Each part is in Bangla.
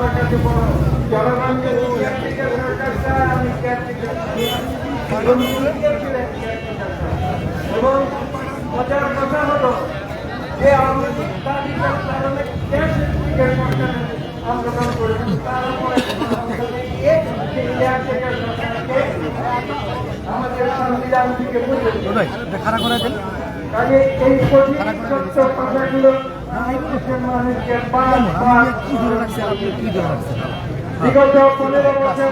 আমার কাছে বড় জনগণকে কেয়ারটেকার সরকার চায় আমি এবং মজার কথা হলো যে আমাদের সংবিধান থেকে খারাপ করে দেন। কাজে এই কঠিন সত্য কথাগুলো বিগত পনেরো বছর।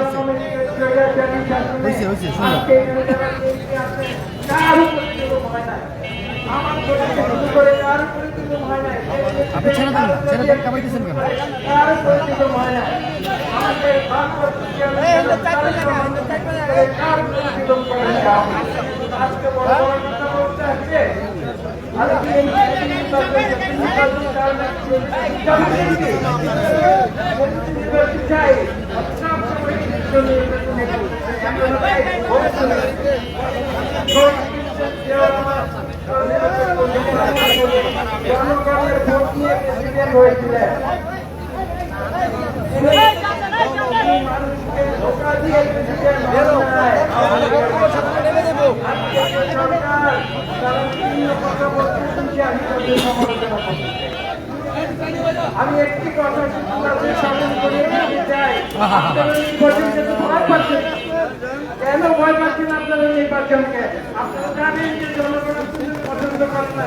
আপনি ছেড়ে দেন না, ছেড়ে দেন, কামাইতেছেন কেন? কারও উপরে কোনো। আজকে বড় বড় কথা বলতে আসছে। আর কি এই নির্বাচন কারণে চাই সব সময় জনগণের ভোট নিয়ে প্রেসিডেন্ট হয়েছিলেন মানুষকে ধোকা দিয়ে প্রেসিডেন্ট সরকার তারা বিভিন্ন কথা বলতে শুনছি আমি আমি একটি কথা স্মরণ করে দিতে চাই কেন ভয় পাচ্ছেন আপনারা নির্বাচনকে? আপনারা জানেন যে জনগণ পছন্দ করে না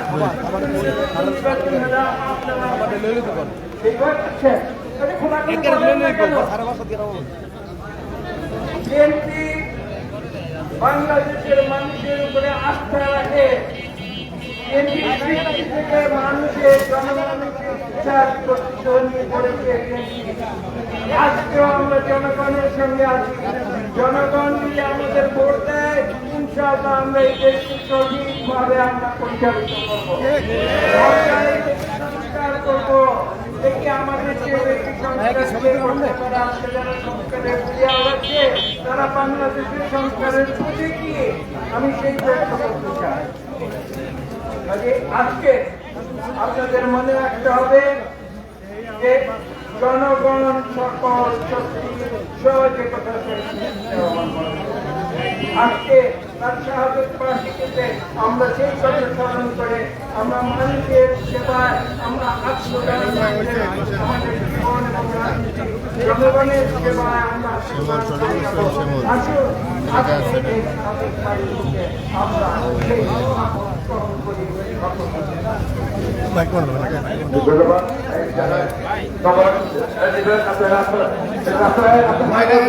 বাংলাদেশের মানুষের উপরে আস্থা রাখে। মানুষের জনগণের আজকেও আমরা জনগণের সঙ্গে আছি। জনগণ যদি আমাদের ভোট আমরা এই করব। সংস্কার করব। দেখি আমাদের যে ব্যক্তি সংস্কার আমি সেই আজকে আপনাদের মনে রাখতে হবে যে জনগণ সকল শক্তি সহজে কথা আজকে তার শাহাদত আমরা সেই কথা স্মরণ করে আমরা মানুষের সেবায় আমরা আত্মদান আমাদের জীবন এবং জনগণের সেবায় আমরা আসুন আজকে এই শাহাদত বার্ষিকীতে আমরা সেই করি ধন্যবাদ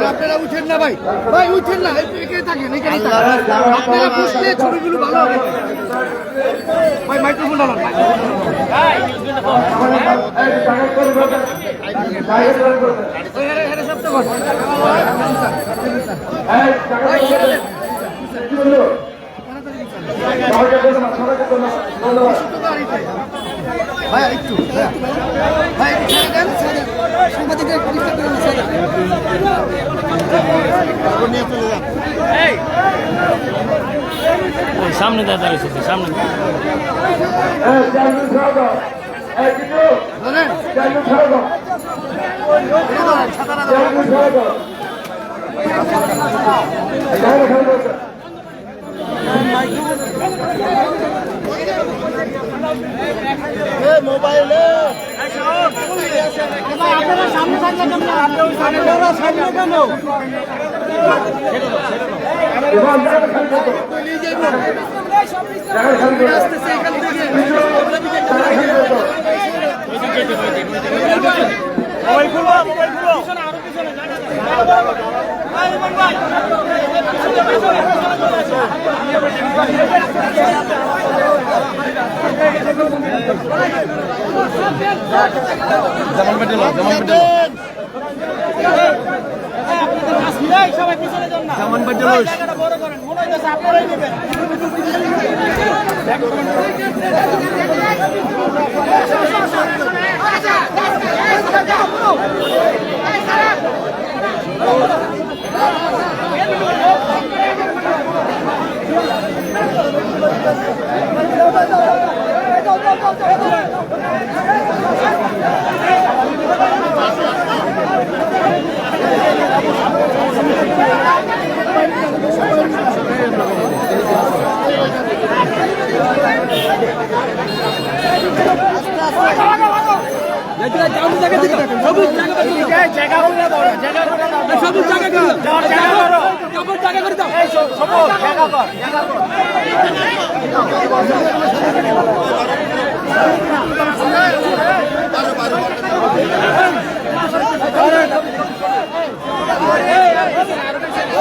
আপনারা উঠেন না ভাই। ভাই উঠেন না। এই- এখানে থাকেন এখানে থাকেন। আপনারা বসলে ছবিগুলো ভালো হবে। ভাই মাইক্রোফোন ডালান বস। ভাই একটু ভাই। একটু ছেড়ে দেন ছেড়ে দেন। সাংবাদিকদের পরিষ্কার করে ছেড়ে দেন। সামনে দাদা এসেছে সামনে বলেন মোবাইল খুলবো মোবাইল খুলবো জামান পেটে লো পেটে লো জামান পেটে লো জায়গা দিকে দেখেন সবুজ